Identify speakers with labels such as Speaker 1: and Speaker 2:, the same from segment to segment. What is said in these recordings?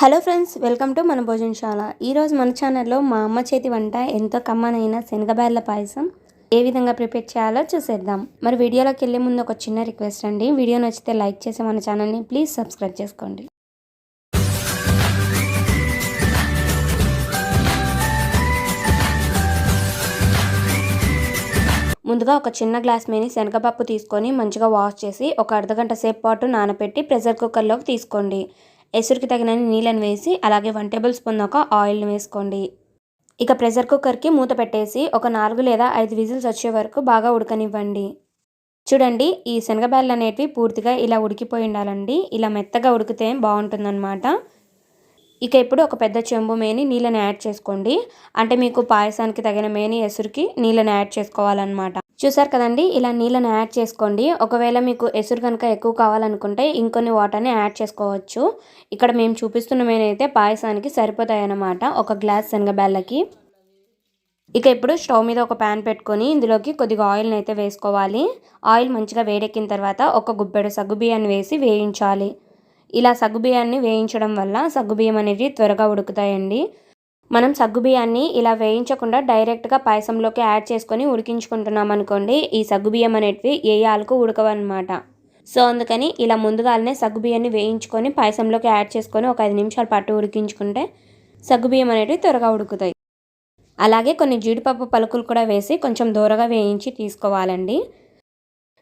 Speaker 1: Hello friends welcome to మన భోజనశాల. ఈరోజు మన ఛానల్లో మా అమ్మ చేతి వంట ఎంతో కమ్మనైన శనగబ్యాళ్ళ పాయసం ఏ విధంగా ప్రిపేర్ చేయాలో చూసేద్దాం. మరి వీడియోలోకి వెళ్ళే ముందు ఒక చిన్న రిక్వెస్ట్ అండి. వీడియో నచ్చితే లైక్ చేసి మన ఛానల్ని ప్లీజ్ సబ్స్క్రైబ్ చేసుకోండి. ముందుగా ఒక చిన్న గ్లాస్ మీద శనగపప్పు తీసుకొని మంచిగా వాష్ చేసి ఒక అర్ధగంట సేపు పాటు నానబెట్టి ప్రెషర్ కుక్కర్లోకి తీసుకోండి. ఎసురుకి తగినన్ని నీళ్ళని వేసి అలాగే వన్ టేబుల్ స్పూన్ ఒక ఆయిల్ని వేసుకోండి. ఇక ప్రెషర్ కుక్కర్కి మూత పెట్టేసి ఒక నాలుగు లేదా ఐదు విజిల్స్ వచ్చే వరకు బాగా ఉడకనివ్వండి. చూడండి ఈ శనగబ్యాళ్ళు అనేటివి పూర్తిగా ఇలా ఉడికిపోయి ఉండాలండి. ఇలా మెత్తగా ఉడికితే బాగుంటుందన్నమాట. ఇక ఇప్పుడు ఒక పెద్ద చెంబు మేని నీళ్ళని యాడ్ చేసుకోండి. అంటే మీకు పాయసానికి తగిన మేని ఎసురుకి నీళ్ళని యాడ్ చేసుకోవాలన్నమాట. చూసారు కదండి? ఇలా నీళ్ళని యాడ్ చేసుకోండి. ఒకవేళ మీకు ఎసురు కనుక ఎక్కువ కావాలనుకుంటే ఇంకొన్ని వాటర్ని యాడ్ చేసుకోవచ్చు. ఇక్కడ మేము చూపిస్తున్న మేనైతే పాయసానికి సరిపోతాయి అన్నమాట ఒక గ్లాస్ శనగబెల్లకి. ఇక ఇప్పుడు స్టవ్ మీద ఒక ప్యాన్ పెట్టుకొని ఇందులోకి కొద్దిగా ఆయిల్ని అయితే వేసుకోవాలి. ఆయిల్ మంచిగా వేడెక్కిన తర్వాత ఒక గుప్పెడు సగ్గుబియ్యాన్ని వేసి వేయించాలి. ఇలా సగ్గుబియ్యాన్ని వేయించడం వల్ల సగ్గుబియ్యం అనేది త్వరగా ఉడుకుతాయండి. మనం సగ్గుబియ్యాన్ని ఇలా వేయించకుండా డైరెక్ట్గా పాయసంలోకి యాడ్ చేసుకొని ఉడికించుకుంటున్నాం అనుకోండి ఈ సగ్గుబియ్యం అనేటివి ఏ ఆలకు ఉడకవన్నమాట. సో అందుకని ఇలా ముందుగానే సగ్గుబియ్యాన్ని వేయించుకొని పాయసంలోకి యాడ్ చేసుకొని ఒక ఐదు నిమిషాల పాటు ఉడికించుకుంటే సగ్గుబియ్యం అనేటివి త్వరగా ఉడుకుతాయి. అలాగే కొన్ని జీడిపప్పు పలుకులు కూడా వేసి కొంచెం దూరగా వేయించి తీసుకోవాలండి.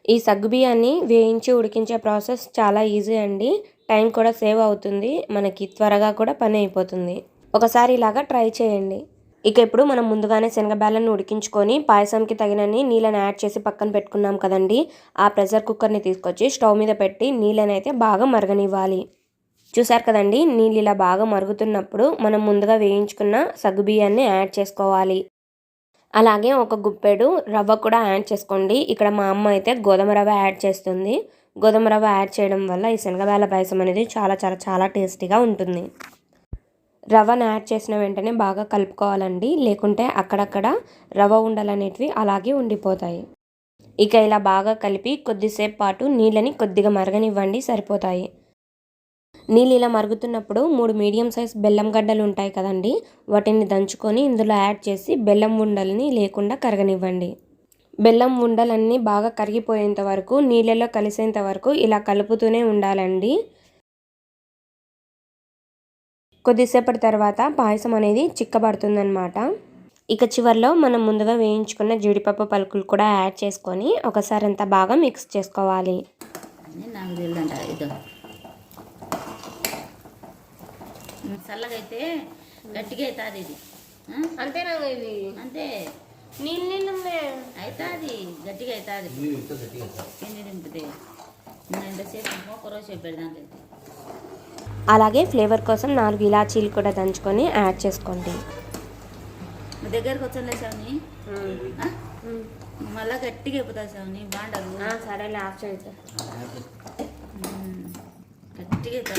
Speaker 1: ఈ సగ్గుబియ్యాన్ని వేయించి ఉడికించే ప్రాసెస్ చాలా ఈజీ అండి. టైం కూడా సేవ్ అవుతుంది. మనకి త్వరగా కూడా పని అయిపోతుంది. ఒకసారి ఇలాగా ట్రై చేయండి. ఇక ఇప్పుడు మనం ముందుగానే శనగబ్యాలను ఉడికించుకొని పాయసంకి తగినన్ని నీళ్ళని యాడ్ చేసి పక్కన పెట్టుకున్నాం కదండి. ఆ ప్రెషర్ కుక్కర్ని తీసుకొచ్చి స్టవ్ మీద పెట్టి నీళ్ళని అయితే బాగా మరగనివ్వాలి. చూసారు కదండి నీళ్ళు ఇలా బాగా మరుగుతున్నప్పుడు మనం ముందుగా వేయించుకున్న సగ్గుబియ్యాన్ని యాడ్ చేసుకోవాలి. అలాగే ఒక గుప్పెడు రవ్వ కూడా యాడ్ చేసుకోండి. ఇక్కడ మా అమ్మ అయితే గోధుమ రవ్వ యాడ్ చేస్తుంది. గోధుమ రవ్వ యాడ్ చేయడం వల్ల ఈ శనగబేల పాయసం అనేది చాలా చాలా చాలా టేస్టీగా ఉంటుంది. రవ్వను యాడ్ చేసిన వెంటనే బాగా కలుపుకోవాలండి. లేకుంటే అక్కడక్కడ రవ్వ ఉండలనేటివి అలాగే ఉండిపోతాయి. ఇక ఇలా బాగా కలిపి కొద్దిసేపు పాటు నీళ్ళని కొద్దిగా మరగనివ్వండి సరిపోతాయి. నీళ్ళు ఇలా మరుగుతున్నప్పుడు మూడు మీడియం సైజ్ బెల్లం గడ్డలు ఉంటాయి కదండి. వాటిని దంచుకొని ఇందులో యాడ్ చేసి బెల్లం ఉండలని లేకుండా కరగనివ్వండి. బెల్లం ఉండలన్నీ బాగా కరిగిపోయేంత వరకు నీళ్ళలో కలిసేంత వరకు ఇలా కలుపుతూనే ఉండాలండి. కొద్దిసేపటి తర్వాత పాయసం అనేది చిక్కబడుతుందన్నమాట. ఇక చివరిలో మనం ముందుగా వేయించుకున్న జీడిపప్పు పలుకులు కూడా యాడ్ చేసుకొని ఒకసారి అంతా బాగా మిక్స్ చేసుకోవాలి.
Speaker 2: చల్లగా అయితే గట్టిగా అవుతుంది ఇది.
Speaker 1: అంతేనా ఇది?
Speaker 2: అంతే.
Speaker 1: నీళ్ళు నీళ్ళు
Speaker 2: అవుతుంది గట్టిగా అవుతుంది ఎంతసేపు చెప్పాడు దాంట్లో
Speaker 1: అలాగే ఫ్లేవర్ కోసం నాలుగు ఇలాచీలు కూడా దంచుకొని యాడ్ చేసుకోండి.
Speaker 2: మా దగ్గరకు వచ్చాను సావుని మళ్ళా గట్టిగా అయిపోతుంది సావుని బాండలు.
Speaker 1: సరేలే ఆఫ్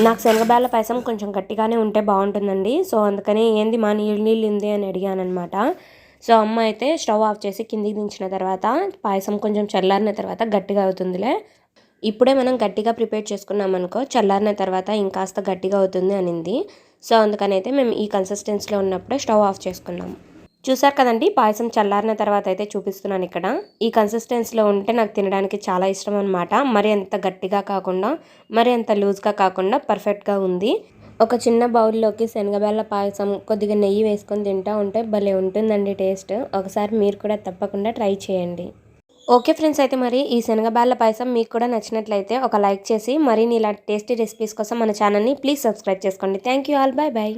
Speaker 1: నాకు శనగబాల పాయసం కొంచెం గట్టిగానే ఉంటే బాగుంటుందండి. సో అందుకని ఏంది మా నీళ్ళు నీళ్ళు ఉంది అని అడిగాను అనమాట సో అమ్మ అయితే స్టవ్ ఆఫ్ చేసి కిందికి దించిన తర్వాత పాయసం కొంచెం చల్లారిన తర్వాత గట్టిగా అవుతుందిలే. ఇప్పుడే మనం గట్టిగా ప్రిపేర్ చేసుకున్నాం అనుకో చల్లారిన తర్వాత ఇంకాస్త గట్టిగా అవుతుంది అనింది. సో అందుకని అయితే మేము ఈ కన్సిస్టెన్సీలో ఉన్నప్పుడే స్టవ్ ఆఫ్ చేసుకున్నాం. చూసారు కదండి పాయసం చల్లారిన తర్వాత అయితే చూపిస్తున్నాను ఇక్కడ. ఈ కన్సిస్టెన్సీలో ఉంటే నాకు తినడానికి చాలా ఇష్టం అనమాట మరి అంత గట్టిగా కాకుండా మరి అంత లూజ్గా కాకుండా పర్ఫెక్ట్గా ఉంది. ఒక చిన్న బౌల్లోకి శనగబెల్ల పాయసం కొద్దిగా నెయ్యి వేసుకొని తింటా ఉంటే భలే ఉంటుందండి టేస్ట్. ఒకసారి మీరు కూడా తప్పకుండా ట్రై చేయండి. ఓకే ఫ్రెండ్స్ అయితే మరి ఈ శనగబాళ్ళ పాయసం మీకు కూడా నచ్చినట్లయితే ఒక లైక్ చేసి మరిన్ని ఇలాంటి టేస్టీ రెసిపీస్ కోసం మన ఛానల్ని ప్లీజ్ సబ్స్క్రైబ్ చేసుకోండి. Thank you all. Bye bye.